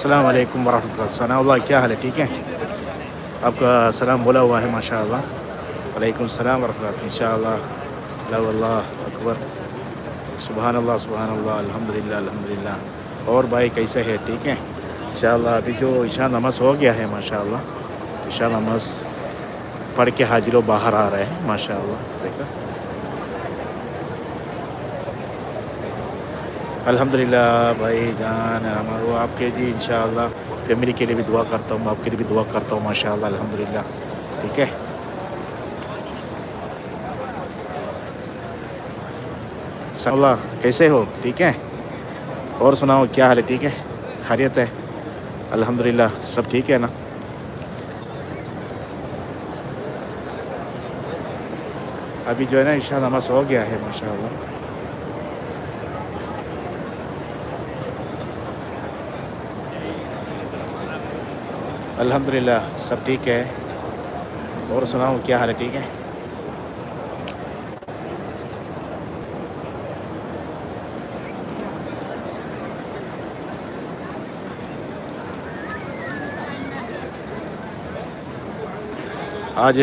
السلام علیکم ورحمۃ اللہ۔ ثناء اللہ کیا حال ہے؟ ٹھیک ہے آپ کا سلام بولا ہوا ہے ماشاء اللہ وعلیکم السلام ورحمۃ اللہ ان شاء اللہ اللہ اکبر۔ سبحان اللہ سبحان اللہ الحمد للہ الحمد للہ اور بھائی، کیسے ہے ٹھیک ہے انشاءاللہ، ابھی جو عشاء نماز ہو گیا ہے، ماشاءاللہ۔ عشاء نماز پڑھ کے حاضر و باہر آ رہے ہیں، ماشاءاللہ۔ دیکھا الحمدللہ بھائی جان ہمارو آپ کے جی انشاءاللہ۔ فیملی کے لیے بھی دعا کرتا ہوں، آپ کے لیے بھی دعا کرتا ہوں، ماشاءاللہ، الحمدللہ۔ ٹھیک ہے؟ اللہ کیسے ہو؟ ٹھیک ہے؟ اور سناؤ، کیا حال ہے؟ ٹھیک ہے؟ خیریت ہے؟ الحمدللہ، سب ٹھیک ہے نا؟ ابھی جو ہے نا عشاء نماز ہو گیا ہے، ماشاءاللہ۔ الحمدللہ، سب ٹھیک ہے۔ اور سناؤ، کیا حال ہے؟ ٹھیک ہے؟ آج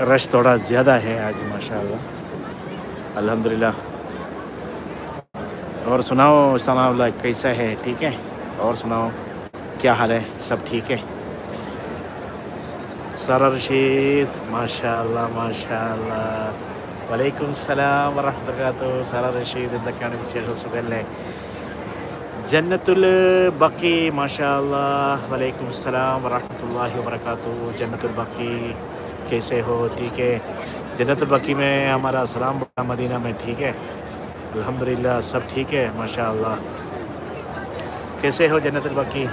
رش تھوڑا زیادہ ہے، آج ماشاءاللہ۔ الحمدللہ۔ اور سناؤ، سلام اللہ کیسا ہے؟ ٹھیک ہے؟ اور سناؤ۔ کیا حال ہے؟ سب ٹھیک ہے؟ سارا رشید ماشاء اللہ ماشاء اللہ وعلیکم السلام ورحمۃ اللہ سارا رشید، എന്തൊക്കെയാണ് വിശേഷം؟ സുഖല്ലേ? ജന്നത്തുൽ ബക്കി ماشاء اللہ وعلیکم السلام ورحمۃ اللہ وبرکاتہ۔ جنت البقی کیسے ہو؟ ٹھیک ہے؟ جنت البقی میں ہمارا سلام مدینہ میں، ٹھیک ہے؟ الحمدللہ، سب ٹھیک ہے ماشاء اللہ کیسے ہو جنت البقی؟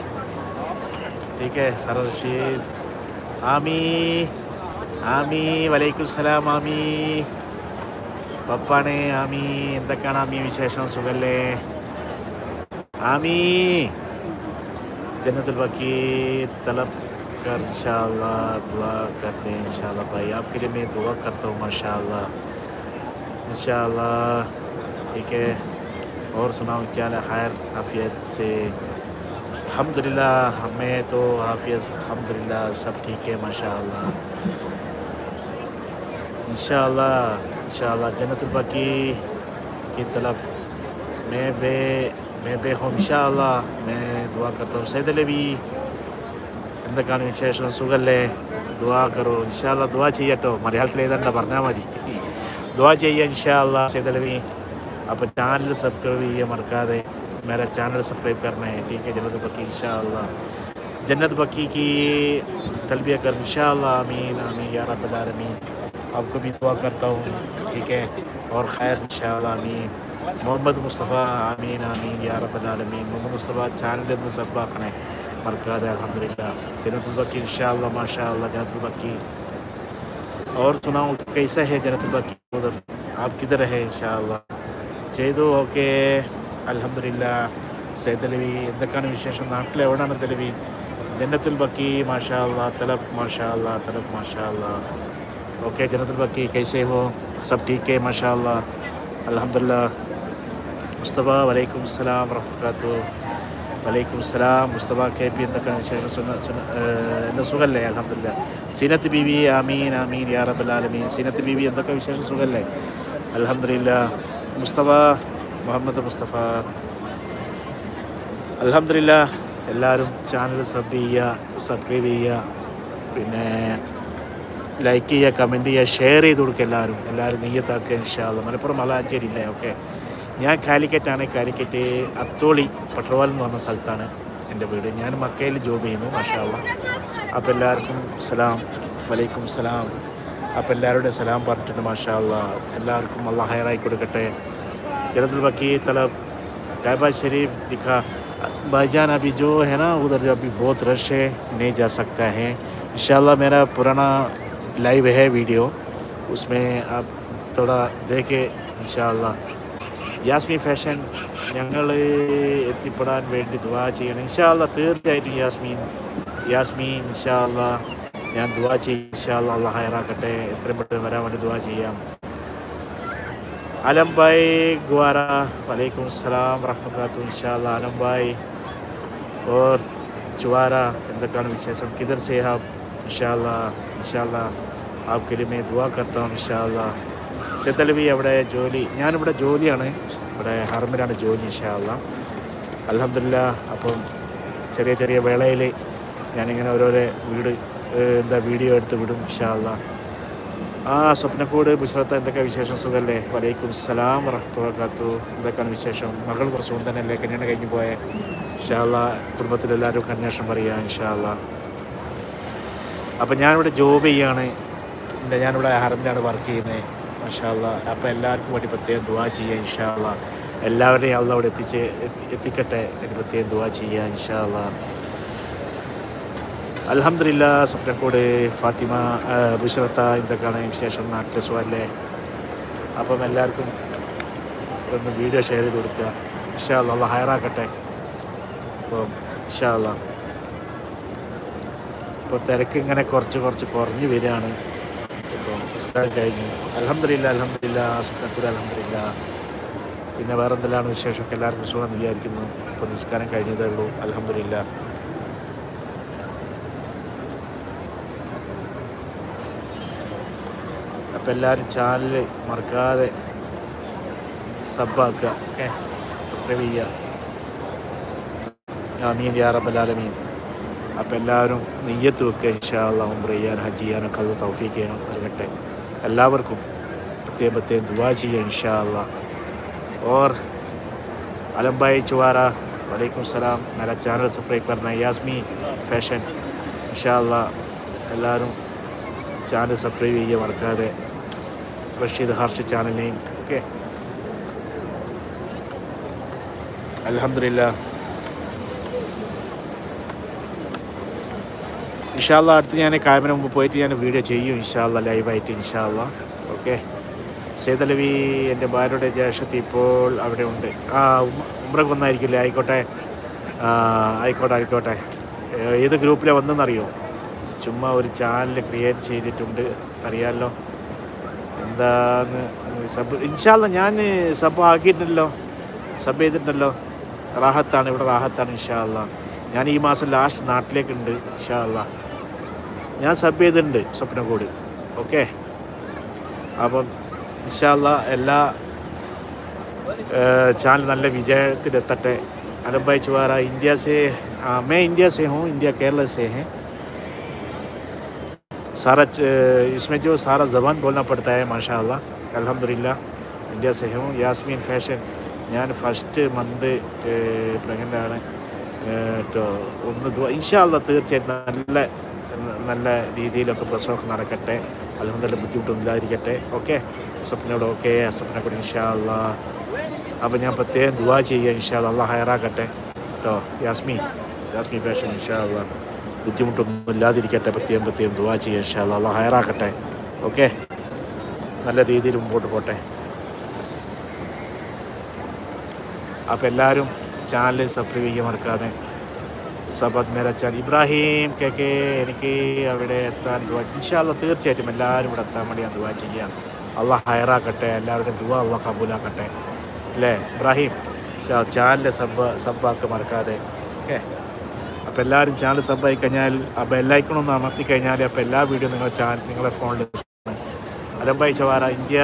ٹھیک ہے سارا رشید۔ آمی ആമി വലൈക്കും സലാം ആമി പപ്പാണ് ആമി എന്തൊക്കെയാണ് ആമി വിശേഷം؟ സുഖല്ലേ? ആമി! جنت ബക്കി طلب کر انشاءاللہ دعا کر دیں انشاءاللہ بھائی آپ کے لیے میں دعا کرتا ہوں ماشاءاللہ انشاءاللہ ٹھیک ہے۔ اور سناؤں کیا خیر، عافیت سے الحمد للہ ہمیں تو حافظ، الحمدللہ، سب ٹھیک ہے، ماشاءاللہ۔ انشاءاللہ ان شاء اللہ جنت البقی کی طلب۔ میں بے میں بے ہوں ان شاء اللہ میں دعا کرتا ہوں، سید علی بھی۔ ఎందుకని విశేషం సుగల్లే దువాకరు ఇన్షాల్లా దువా చెయ్యటో మరి హెల్త్ లేదంట పరిణామది దువా చెయ్యి ఇన్షాల్లా సేదలవి అప్పుడు ఛానల్ یہ مرکا دے میرا چینل سبسکرائب کرنا ہے، ٹھیک ہے؟ جنت بکی انشاءاللہ۔ جنت بکی کی تلبیہ کر، انشاءاللہ امین امین یا رب العالمین۔ آپ کو بھی دعا کرتا ہوں، ٹھیک ہے؟ اور خیر، انشاءاللہ امین محمد مصطفیٰ امین امین یا رب العالمین۔ محمد مصطفیٰ، چینل مصباح کریں۔ مرکز ہے، الحمدللہ۔ جنت البقیٰ ان شاء اللہ ماشاء اللہ جنت البقی اور سناؤں کیسا ہے جنت البقی ادھر آپ کدھر ہے اللہ چاہیے دو اوکے അലഹമില്ല സൈതലവി എന്തൊക്കെയാണ് വിശേഷം? നാട്ടിൽ എവിടെയാണ് തെലവി ജന്നത്തുൽ ബക്കി മാഷാ അല്ലാ തലബ് മാഷാ അല്ലാ തലബ് മാഷാ അല്ലാ ഓക്കെ ജന്നത്തുൽ ബക്കി കൈസേ ഹോ സബ് ടി കെ മാഷാ അല്ലാ അലഹമില്ല മുസ്തഫ വലൈക്കും സലാം വർഹത്തു വലൈക്കും സലാം. മുസ്തഫ കെ പി എന്തൊക്കെയാണ് വിശേഷം? എന്റെ സുഖല്ലേ? അലഹമില്ല സീനത്ത് ബി വി ആമീൻ ആമീൻ യാ റബുൽ ആലമീൻ. സീനത്ത് ബി വി എന്തൊക്കെ വിശേഷം? സുഖല്ലേ? അലഹമില്ല മുസ്തഫ മുഹമ്മദ് മുസ്തഫ. അലഹമില്ല എല്ലാവരും ചാനൽ സബ് ചെയ്യുക സബ്സ്ക്രൈബ് ചെയ്യുക. പിന്നെ ലൈക്ക് ചെയ്യുക കമന്റ് ചെയ്യുക ഷെയർ ചെയ്ത് കൊടുക്കുക എല്ലാവരും. എല്ലാവരും നെയ്യത്താക്കുക ഇൻഷാല്ല മലപ്പുറം മലാഞ്ചേരി ഇല്ലേ ഓക്കെ ഞാൻ കാലിക്കറ്റാണ്. കാലിക്കറ്റ് അത്തോളി പട്രോവാൽ എന്ന് പറഞ്ഞ സ്ഥലത്താണ് എന്റെ വീട്. ഞാൻ മക്കയിൽ ജോബ് ചെയ്യുന്നു മാഷാള്ള അപ്പോൾ എല്ലാവർക്കും സലാം. വലൈക്കും സലാം. അപ്പോൾ എല്ലാവരുടെയും സലാം പറഞ്ഞിട്ടുണ്ട് മാഷാള്ള എല്ലാവർക്കും അള്ളാഹ് ഹയറായി കൊടുക്കട്ടെ. जरतुल बकी तलब कायबा शरीफ दिखा भाईजान अभी जो है ना उधर अभी बहुत रश है नहीं जा सकता है इंशाल्लाह मेरा पुराना लाइव है वीडियो उसमें आप थोड़ा देखे इंशाल्लाह യാസ്മി ഫാഷൻ ഞങ്ങൾ എത്തിപ്പെടാൻ വേണ്ടി ദുവാ ചെയ്യണം ഇൻഷാല്ല തീർച്ചയായിട്ടും യാസ്മീൻ യാസ്മീൻ ഇൻഷാല്ല ഞാൻ ദുവാ ചെയ്യും ഇൻഷാല്ല അള്ളാഹ് ഹയറാക്കട്ടെ എത്രയും പെട്ടെന്ന് വരാൻ വേണ്ടി ദുവാ ചെയ്യാം അലംബായ് ഗ്വാര വലൈക്കും സലാം റഹ്മത്തു ഇൻഷാല്ല അലംബായ് ഓർ ചുവാര എന്തൊക്കെയാണ് വിശേഷം കിദർ സേ ആപ് ഇൻഷാല്ല ഇൻഷാല്ല ആപ്കെ ലിമേ ദുവാ കർത്താം ഇൻഷാല്ല സെത്തലവി അവിടെ ജോലി ഞാനിവിടെ ജോലിയാണ് ഇവിടെ ഹർമിലാണ് ജോലി ഇൻഷാല്ല അലഹമില്ല അപ്പം ചെറിയ ചെറിയ വേളയിൽ ഞാനിങ്ങനെ ഓരോരോ വീട് എന്താ വീഡിയോ എടുത്ത് വിടും ഇൻഷാല്ല ആ സ്വപ്നക്കൂട് ബുഷ്രത്ത് എന്തൊക്കെ വിശേഷം? സുഖല്ലേ? വലൈക്കും സലാം വറഹത്തുള്ളൂ എന്തൊക്കെയാണ് വിശേഷം? മകൾ കുറച്ച് മുമ്പ് തന്നെ അല്ലേ കല്യാണം കഴിഞ്ഞ് പോയ. ഇൻഷാല്ല കുടുംബത്തിലെല്ലാവരും അന്വേഷണം പറയുക ഇൻഷാല്ല അപ്പം ഞാനിവിടെ ജോബ് ചെയ്യാണ്. എന്റെ ഞാനിവിടെ ഹറമിലാണ് വർക്ക് ചെയ്യുന്നത്. മഷാല്ല അപ്പം എല്ലാവർക്കും വേണ്ടി പ്രത്യേകം ദുവാ ചെയ്യുക ഇൻഷാല്ല എല്ലാവരെയും അവിടെ എത്തിച്ച് എത്തിക്കട്ടെ. എന്ന് പ്രത്യേകം ദുവാ ചെയ്യുക ഇൻഷാല്ല അലഹമില്ല സുപ്രീംകോടതി ഫാത്തിമ ബുഷറത്ത ഇതൊക്കെയാണ് വിശേഷം നാട്ടിലെ സുഖല്ലേ അപ്പം എല്ലാവർക്കും ഒന്ന് വീഡിയോ ഷെയർ ചെയ്ത് കൊടുക്കുക. ഇൻഷാല്ല അള്ള ഹയറാക്കട്ടെ. അപ്പം ഇൻഷാല്ല ഇപ്പോൾ തിരക്ക് ഇങ്ങനെ കുറച്ച് കുറച്ച് കുറഞ്ഞ് വരികയാണ്. ഇപ്പോൾ നിസ്കാരം കഴിഞ്ഞു. അലഹമില്ല അലഹമില്ല സുപ്രീംകോടതി അലഹമില്ല പിന്നെ വേറെ എന്തെല്ലാം വിശേഷമൊക്കെ എല്ലാവർക്കും സുഖമെന്ന് വിചാരിക്കുന്നു. ഇപ്പോൾ നിസ്കാരം കഴിഞ്ഞതേ ഉള്ളൂ. അലഹമില്ല അപ്പം എല്ലാവരും ചാനൽ മറക്കാതെ സബ്ബാക്കുക ഓക്കെ സബ്സ്ക്രൈബ് ചെയ്യുക ആമീൻ യാ റബ്ബലാലമീൻ അപ്പം എല്ലാവരും നെയ്യത്ത് വെക്കുക ഇൻഷാല്ല ഉംറ ചെയ്യാൻ ഹജ്ജ് ചെയ്യാനൊക്കെ അത് തൗഫീക്ക് ചെയ്യണം നൽകട്ടെ എല്ലാവർക്കും പ്രത്യേകം പ്രത്യേകം ദുവാ ചെയ്യുക ഇൻഷാല്ല और आलम भाई चुवारा वालेकुम सलाम मेरा चैनल सब्सक्राइब करना है यास्मी ഫാഷൻ ഇൻഷാല്ല എല്ലാവരും ചാനൽ സബ്സ്ക്രൈബ് ചെയ്യുക മറക്കാതെ റഷീദ് ഹർഷ് ചാനലിനെയും ഓക്കെ അലഹമില്ല ഇൻഷാല്ല അടുത്ത് ഞാൻ കായമിന് മുമ്പ് പോയിട്ട് ഞാൻ വീഡിയോ ചെയ്യും. ഇൻഷാല്ല ലൈവായിട്ട് ഇൻഷാല്ല ഓക്കെ. സേതലവി എന്റെ ഭാര്യയുടെ ജ്യേഷ്ഠത്തി ഇപ്പോൾ അവിടെ ഉണ്ട്. ആ ഉം- ഉമ്രക്ക് വന്നായിരിക്കില്ലേ? ആയിക്കോട്ടെ. ആയിക്കോട്ടെ ആയിക്കോട്ടെ. ഏത് ഗ്രൂപ്പിലാണ് വന്നെന്നറിയോ ചുമ്മാ ഒരു ചാനൽ ക്രിയേറ്റ് ചെയ്തിട്ടുണ്ട്. അറിയാമല്ലോ എന്താന്ന് സബ് ഇൻഷാല്ല ഞാൻ സബ് ആക്കിയിട്ടുണ്ടല്ലോ. സബ് ചെയ്തിട്ടുണ്ടല്ലോ. റാഹത്താണ് ഇവിടെ റാഹത്താണ് ഇൻഷാല്ല ഞാൻ ഈ മാസം ലാസ്റ്റ് നാട്ടിലേക്കുണ്ട് ഇൻഷാല്ല ഞാൻ സബ് ചെയ്തിട്ടുണ്ട് സ്വപ്നകൂട്. ഓക്കെ? അപ്പം ഇൻഷാല്ല എല്ലാ ചാനൽ നല്ല വിജയത്തിലെത്തട്ടെ. അലംബായി ചുവാറ ഇന്ത്യ സേ മേ ഇന്ത്യ സേഹവും ഇന്ത്യ കേരള സേഹേ सारा च- इसमें जो सारा ज़बान बोलना पड़ता है माशाल्लाह अल्हम्दुलिल्लाह ഇന്ത്യ से हूँ യാസ്മീൻ ഫാഷൻ ഞാൻ ഫസ്റ്റ് മന്ത് പ്രഗ്നൻ്റ് ആണ് കേട്ടോ ഒന്ന് ദുആ- ഇൻഷാല്ല തീർച്ചയായിട്ടും നല്ല നല്ല രീതിയിലൊക്കെ പ്രസവമൊക്കെ നടക്കട്ടെ അലഹമ്മദില്ല ബുദ്ധിമുട്ടൊന്നും ഇല്ലാതിരിക്കട്ടെ ഓക്കെ സ്വപ്നയോട് ഓക്കെ സ്വപ്നെ കൂടി ഇൻഷാല്ല അപ്പോൾ ഞാൻ പ്രത്യേകം ദുവാ ചെയ്യുക ഇൻഷാല്ല അള്ളാഹ് ഹയറാക്കട്ടെ കേട്ടോ യാസ്മി യാസ്മി ഫാഷൻ ഇൻഷാല്ല ബുദ്ധിമുട്ടൊന്നും ഇല്ലാതിരിക്കട്ടെ പ്രത്യേകം പ്രത്യേകം ദുവാ ചെയ്യുക ഇൻഷാല്ല ഹയറാക്കട്ടെ ഓക്കെ? നല്ല രീതിയിൽ മുമ്പോട്ട് പോട്ടെ. അപ്പോൾ എല്ലാവരും ചാനൽ സബ്സ്ക്രൈബ് ചെയ്യാൻ മറക്കാതെ സബദ് മേര ചാനൽ. ഇബ്രാഹിം കെ കെ എനിക്ക് അവിടെ എത്താൻ ദുവാ ഇൻഷാല്ല തീർച്ചയായിട്ടും എല്ലാവരും ഇവിടെ എത്താൻ വേണ്ടി ഞാൻ ദുവാ ചെയ്യാം. അള്ളാഹ് ഹയറാക്കട്ടെ എല്ലാവരുടെയും ദുവാ അള്ളാഹ് കബൂലാക്കട്ടെ. അല്ലേ? ഇബ്രാഹിം ചാനൽ സബ് സബ്ബാക്ക് മറക്കാതെ. ഓക്കെ? അപ്പോൾ എല്ലാവരും ചാനൽ സബ്ബായി കഴിഞ്ഞാൽ ആ ബെല്ലൈക്കൺ ഒന്ന് അമർത്തി കഴിഞ്ഞാൽ അപ്പോൾ എല്ലാ വീഡിയോ നിങ്ങളുടെ ചാനൽ നിങ്ങളുടെ ഫോണിൽ അലംബായി ചവാര ഇന്ത്യ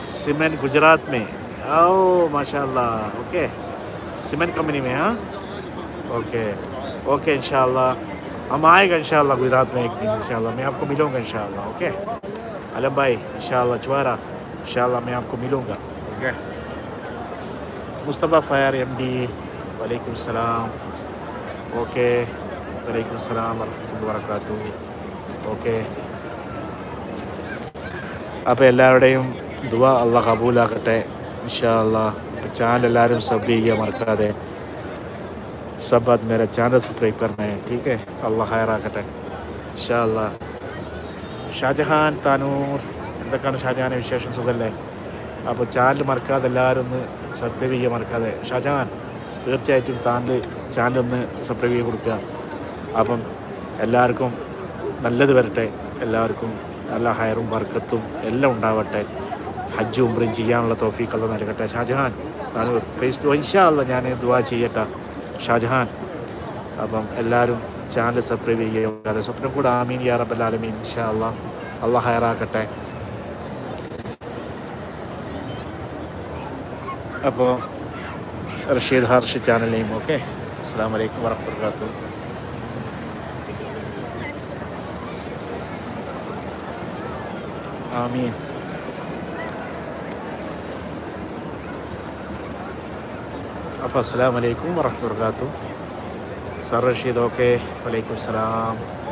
सीमेंट गुजरात में आओ माशाल्लाह ओके सीमेंट कंपनी में हाँ ओके ओके इंशाल्लाह हम आएगा इंशाल्लाह गुजरात में एक दिन इंशाल्लाह मैं आपको मिलूंगा इंशाल्लाह ओके अलम भाई इंशाल्लाह चुवारा इंशाल्लाह मैं आपको मिलूंगा okay Mustafa fire M D वालेकुम सलाम ओके वालेकुम सलाम वरहमतुल्लाहि वबरकातुहू ओके അപ്പോൾ എല്ലാവരുടെയും ദുവ അള്ളാഹ് കബൂലാക്കട്ടെ ഇൻഷാ അള്ളാഹ് ചാനൽ എല്ലാവരും സബ് ചെയ്യുക മറക്കാതെ सब बात मेरा चैनल सब्सक्राइब करना है ठीक है अल्लाह खैर ആക്കട്ടെ ഇൻഷാ അള്ളാഹ് ഷാജഹാൻ താനൂർ എന്തൊക്കെയാണ് ഷാജഹാനെ വിശേഷം സുഖല്ലേ അപ്പോൾ ചാനൽ മറക്കാതെ എല്ലാവരും ഒന്ന് സബ്സ്ക്രൈബ് ചെയ്യുക മറക്കാതെ ഷാജഹാൻ തീർച്ചയായിട്ടും താൻ്റെ ചാനൽ ഒന്ന് സബ്സ്ക്രൈബ് ചെയ്ത് കൊടുക്കുക. അപ്പം എല്ലാവർക്കും നല്ലത് വരട്ടെ. എല്ലാവർക്കും നല്ല ഹയറും വർക്കത്തും എല്ലാം ഉണ്ടാവട്ടെ. ഹജ്ജും ഉംറയും ചെയ്യാനുള്ള തോഫീക്കുള്ള നൽകട്ടെ. ഷാജഹാൻ ഇൻഷാല്ല ഞാൻ ദുവാ ചെയ്യട്ടെ. ഷാജഹാൻ അപ്പം എല്ലാവരും ചാനൽ സബ്സ്ക്രൈബ് ചെയ്യുക അതെ സ്വപ്നം കൂടെ ആമീൻ യാ റബ്ബൽ ആലമീൻ ഇൻഷാ അല്ലാ അള്ളാഹ് ഹയറാക്കട്ടെ അപ്പോൾ റഷീദ് ഹർഷ് ചാനലിനെയും നെയിം ഓക്കെ അസ്സാം വലൈക്കും വറഹ്മത്തുള്ളാഹി ആമീൻ. അപ്പോൾ അസ്സാം വലൈക്കും വറഹ്മത്തുള്ളാഹി സർ റഷീദ് ഓക്കെ. വലൈക്കും സലാം